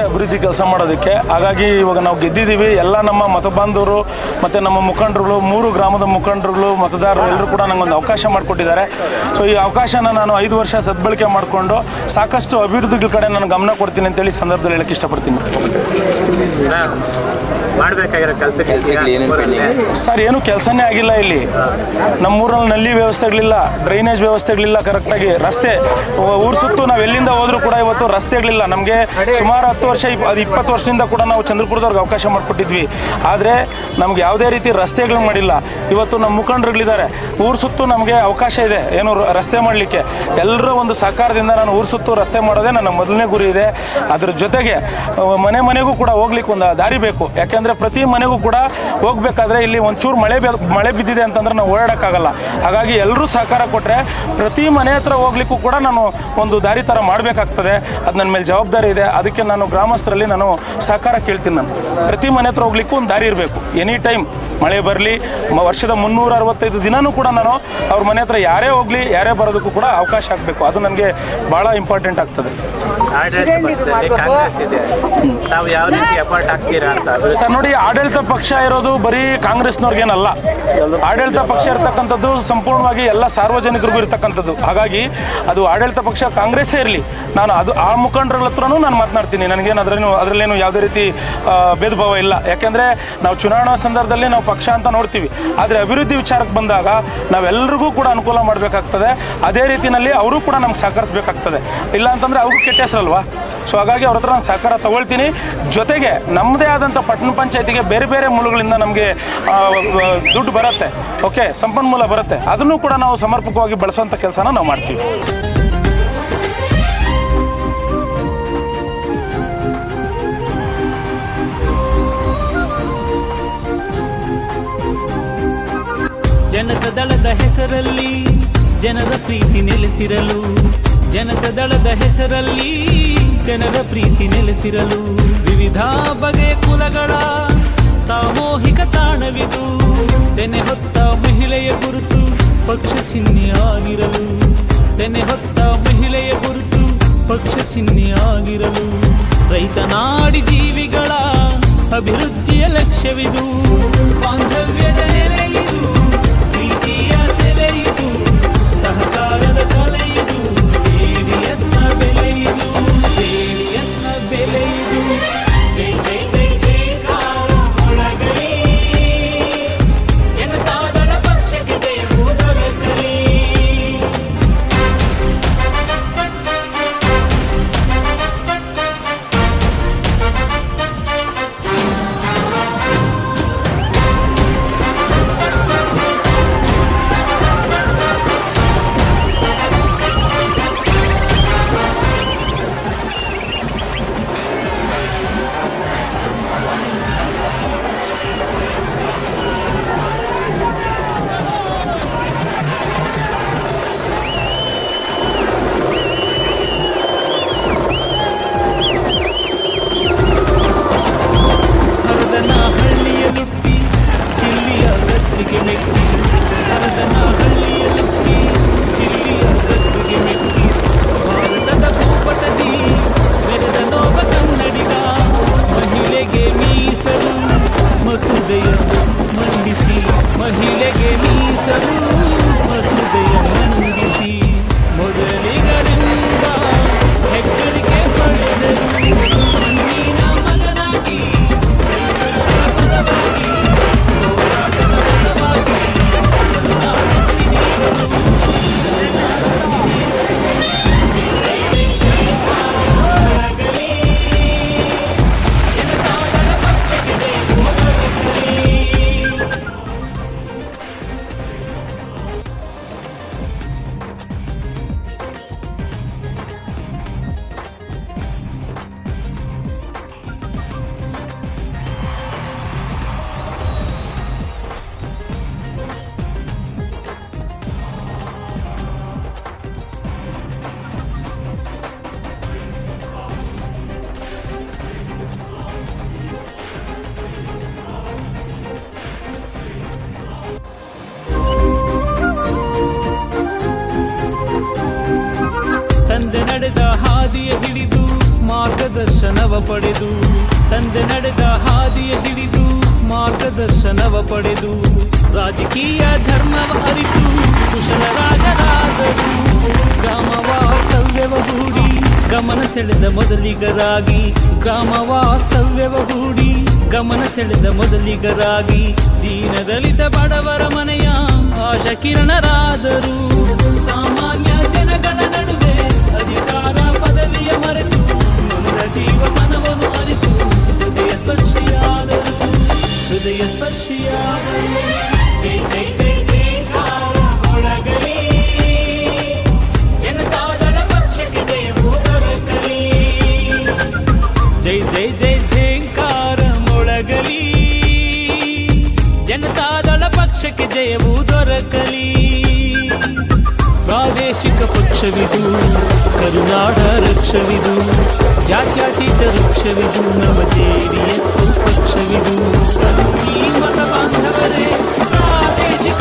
ಅಭಿವೃದ್ಧಿ ಕೆಲಸ ಮಾಡೋದಕ್ಕೆ. ಹಾಗಾಗಿ ಇವಾಗ ನಾವು ಗೆದ್ದಿದ್ದೀವಿ. ಎಲ್ಲ ನಮ್ಮ ಮತಬಾಂಧವರು ಮತ್ತು ನಮ್ಮ ಮುಖಂಡರುಗಳು ಮೂರು ಗ್ರಾಮದ ಮುಖಂಡರುಗಳು ಮತದಾರರು ಎಲ್ಲರೂ ಕೂಡ ನನಗೊಂದು ಅವಕಾಶ ಮಾಡಿಕೊಟ್ಟಿದ್ದಾರೆ. ಸೊ ಈ ಅವಕಾಶನ ನಾನು ಐದು ವರ್ಷ ಸದ್ಬಳಕೆ ಮಾಡಿಕೊಂಡು ಸಾಕಷ್ಟು ಅಭಿವೃದ್ಧಿಗಳ ಕಡೆ ನಾನು ಗಮನ ಕೊಡ್ತೀನಿ ಅಂತೇಳಿ ಸಂದರ್ಭದಲ್ಲಿ ಹೇಳಕ್ಕೆ ಇಷ್ಟಪಡ್ತೀನಿ. ಸರ್ ಏನು ಕೆಲಸನೇ ಆಗಿಲ್ಲ ಇಲ್ಲಿ. ನಮ್ಮೂರಲ್ಲಿ ನಲ್ಲಿ ವ್ಯವಸ್ಥೆಗಳಿಲ್ಲ ಡ್ರೈನೇಜ್ ವ್ಯವಸ್ಥೆಗಳಿಲ್ಲ ಕರೆಕ್ಟಾಗಿ. ರಸ್ತೆ ಊರು ಸುತ್ತು ನಾವು ಎಲ್ಲಿಂದ ಹೋದ್ರೂ ಕೂಡ ಇವತ್ತು ರಸ್ತೆಗಳಿಲ್ಲ. ನಮಗೆ ಸುಮಾರು ಹತ್ತು ವರ್ಷ ಅದು ಇಪ್ಪತ್ತು ವರ್ಷದಿಂದ ಕೂಡ ನಾವು ಚಂದ್ರಪುರದವ್ರಿಗೆ ಅವಕಾಶ ಮಾಡಿಕೊಟ್ಟಿದ್ವಿ. ಆದರೆ ನಮ್ಗೆ ಯಾವುದೇ ರೀತಿ ರಸ್ತೆಗಳನ್ನ ಮಾಡಿಲ್ಲ. ಇವತ್ತು ನಮ್ಮ ಮುಖಂಡರುಗಳಿದ್ದಾರೆ. ಊರು ಸುತ್ತು ನಮಗೆ ಅವಕಾಶ ಇದೆ. ಏನು ರಸ್ತೆ ಮಾಡಲಿಕ್ಕೆ. ಎಲ್ಲರ ಒಂದು ಸಹಕಾರದಿಂದ ನಾನು ಊರು ಸುತ್ತು ರಸ್ತೆ ಮಾಡೋದೇ ನನ್ನ ಮೊದಲನೇ ಗುರಿ ಇದೆ. ಅದ್ರ ಜೊತೆಗೆ ಮನೆ ಮನೆಗೂ ಕೂಡ ಹೋಗ್ಲಿಕ್ಕೆ ಒಂದು ದಾರಿ ಬೇಕು. ಯಾಕೆಂದರೆ ಪ್ರತಿ ಮನೆಗೂ ಕೂಡ ಹೋಗ್ಬೇಕಾದ್ರೆ ಇಲ್ಲಿ ಒಂಚೂರು ಮಳೆ ಮಳೆ ಬಿದ್ದಿದೆ ಅಂತಂದ್ರೆ ನಾವು ಓಡಾಡೋಕ್ಕಾಗಲ್ಲ. ಹಾಗಾಗಿ ಎಲ್ಲರೂ ಸಹಕಾರ ಕೊಟ್ಟರೆ ಪ್ರತಿ ಮನೆ ಹತ್ರ ಹೋಗ್ಲಿಕ್ಕೂ ಕೂಡ ನಾನು ಒಂದು ದಾರಿ ಥರ ಮಾಡಬೇಕಾಗ್ತದೆ. ಅದು ನನ್ನ ಮೇಲೆ ಜವಾಬ್ದಾರಿ ಇದೆ. ಅದಕ್ಕೆ ನಾನು ಗ್ರಾಮಸ್ಥರಲ್ಲಿ ನಾನು ಸಹಕಾರ ಕೇಳ್ತೀನಿ ನಾನು. ಪ್ರತಿ ಮನೆ ಹತ್ರ ಹೋಗ್ಲಿಕ್ಕೂ ಒಂದು ದಾರಿ ಇರಬೇಕು. Any time. morning. ಮಳೆ ಬರಲಿ ವರ್ಷದ ಮುನ್ನೂರ ಅರವತ್ತೈದು ದಿನನೂ ಕೂಡ ನಾನು ಅವ್ರ ಮನೆ ಹತ್ರ ಯಾರೇ ಹೋಗ್ಲಿ, ಯಾರೇ ಬರೋದಕ್ಕೂ ಕೂಡ ಅವಕಾಶ ಆಗಬೇಕು. ಅದು ನನಗೆ ಭಾಳ ಇಂಪಾರ್ಟೆಂಟ್ ಆಗ್ತದೆ. ಸರ್, ನೋಡಿ, ಆಡಳಿತ ಪಕ್ಷ ಇರೋದು ಬರೀ ಕಾಂಗ್ರೆಸ್ನವ್ರಿಗೇನಲ್ಲ. ಆಡಳಿತ ಪಕ್ಷ ಇರ್ತಕ್ಕಂಥದ್ದು ಸಂಪೂರ್ಣವಾಗಿ ಎಲ್ಲ ಸಾರ್ವಜನಿಕರಿಗೂ ಇರ್ತಕ್ಕಂಥದ್ದು. ಹಾಗಾಗಿ ಅದು ಆಡಳಿತ ಪಕ್ಷ ಕಾಂಗ್ರೆಸ್ಸೇ ಇರಲಿ. ನಾನು ಅದು ಆ ಮುಖಂಡರ ಹತ್ರನೂ ನಾನು ಮಾತನಾಡ್ತೀನಿ. ನನಗೇನು ಅದರಲ್ಲೇನು ಅದರಲ್ಲೇನು ಯಾವುದೇ ರೀತಿ ಭೇದ ಭಾವ ಇಲ್ಲ. ಯಾಕೆಂದರೆ ನಾವು ಚುನಾವಣಾ ಸಂದರ್ಭದಲ್ಲಿ ನಾವು ಪಕ್ಷ ಅಂತ ನೋಡ್ತೀವಿ. ಆದರೆ ಅಭಿವೃದ್ಧಿ ವಿಚಾರಕ್ಕೆ ಬಂದಾಗ ನಾವೆಲ್ಲರಿಗೂ ಕೂಡ ಅನುಕೂಲ ಮಾಡಬೇಕಾಗ್ತದೆ. ಅದೇ ರೀತಿಯಲ್ಲಿ ಅವರು ಕೂಡ ನಮ್ಗೆ ಸಹಕರಿಸಬೇಕಾಗ್ತದೆ. ಇಲ್ಲ ಅಂತಂದರೆ ಅವ್ರಿಗೂ ಕೆಟ್ಟ ಹೆಸರಲ್ವಾ? ಸೊ ಹಾಗಾಗಿ ಅವ್ರ ಹತ್ರ ನಾನು ಸಹಕಾರ ತಗೊಳ್ತೀನಿ. ಜೊತೆಗೆ ನಮ್ಮದೇ ಆದಂಥ ಪಟ್ಟಣ ಪಂಚಾಯತಿಗೆ ಬೇರೆ ಬೇರೆ ಮೂಲಗಳಿಂದ ನಮಗೆ ದುಡ್ಡು ಬರುತ್ತೆ. ಓಕೆ ಸಂಪನ್ಮೂಲ ಬರುತ್ತೆ. ಅದನ್ನು ಕೂಡ ನಾವು ಸಮರ್ಪಕವಾಗಿ ಬಳಸುವಂಥ ಕೆಲಸನ ನಾವು ಮಾಡ್ತೀವಿ. ಜನತ ದಳದ ಹೆಸರಲ್ಲಿ ಜನರ ಪ್ರೀತಿ ನೆಲೆಸಿರಲು, ಜನತ ದಳದ ಹೆಸರಲ್ಲಿ ಜನರ ಪ್ರೀತಿ ನೆಲೆಸಿರಲು, ವಿವಿಧ ಬಗೆ ಕುಲಗಳ ಸಾಮೂಹಿಕ ತಾಣವಿದು, ತೆನೆ ಹೊತ್ತ ಮಹಿಳೆಯ ಗುರುತು ಪಕ್ಷ ಚಿಹ್ನೆಯಾಗಿರಲು ತೆನೆ ಹೊತ್ತ ಮಹಿಳೆಯ ಗುರುತು ಪಕ್ಷ ಚಿಹ್ನೆಯಾಗಿರಲು ರೈತ ನಾಡಿ ಜೀವಿಗಳ ಅಭಿವೃದ್ಧಿಯ ಲಕ್ಷ್ಯವಿದು, ಬಾಂಧವ್ಯದ ನೆಲೆಯಿದು ಮಾರ್ಗದರ್ಶನವ ಪಡೆದು, ತಂದೆ ನಡೆದ ಹಾದಿಯ ಹಿಡಿದು, ಮಾರ್ಗದರ್ಶನವ ಪಡೆದು, ರಾಜಕೀಯ ಧರ್ಮವ ಅರಿತು ಕುಶಲರಾಗರಾದರು ಗ್ರಾಮ ವಾಸ್ತವ್ಯವ ಹೂಡಿ, ಗಮನ ಸೆಳೆದ ಮೊದಲಿಗರಾಗಿ ಗ್ರಾಮ ವಾಸ್ತವ್ಯವ ಹೂಡಿ, ಗಮನ ಸೆಳೆದ ಮೊದಲಿಗರಾಗಿ, ದೀನದಲಿತ ಬಡವರ ಮನೆಯ ಆಶಾ ಪ್ರಾದೇಶಿಕ ಪಕ್ಷವಿದು ಕರುನಾಡ ರಕ್ಷವಿದು ಜಾತ್ಯಾತೀತ ವೃಕ್ಷವಿದು ನಮ್ಮ ಜೆಡಿಎಸ್ ಪಕ್ಷವಿದು ಈ ಮತ ಬಾಂಧವರೇ ಪ್ರಾದೇಶಿಕ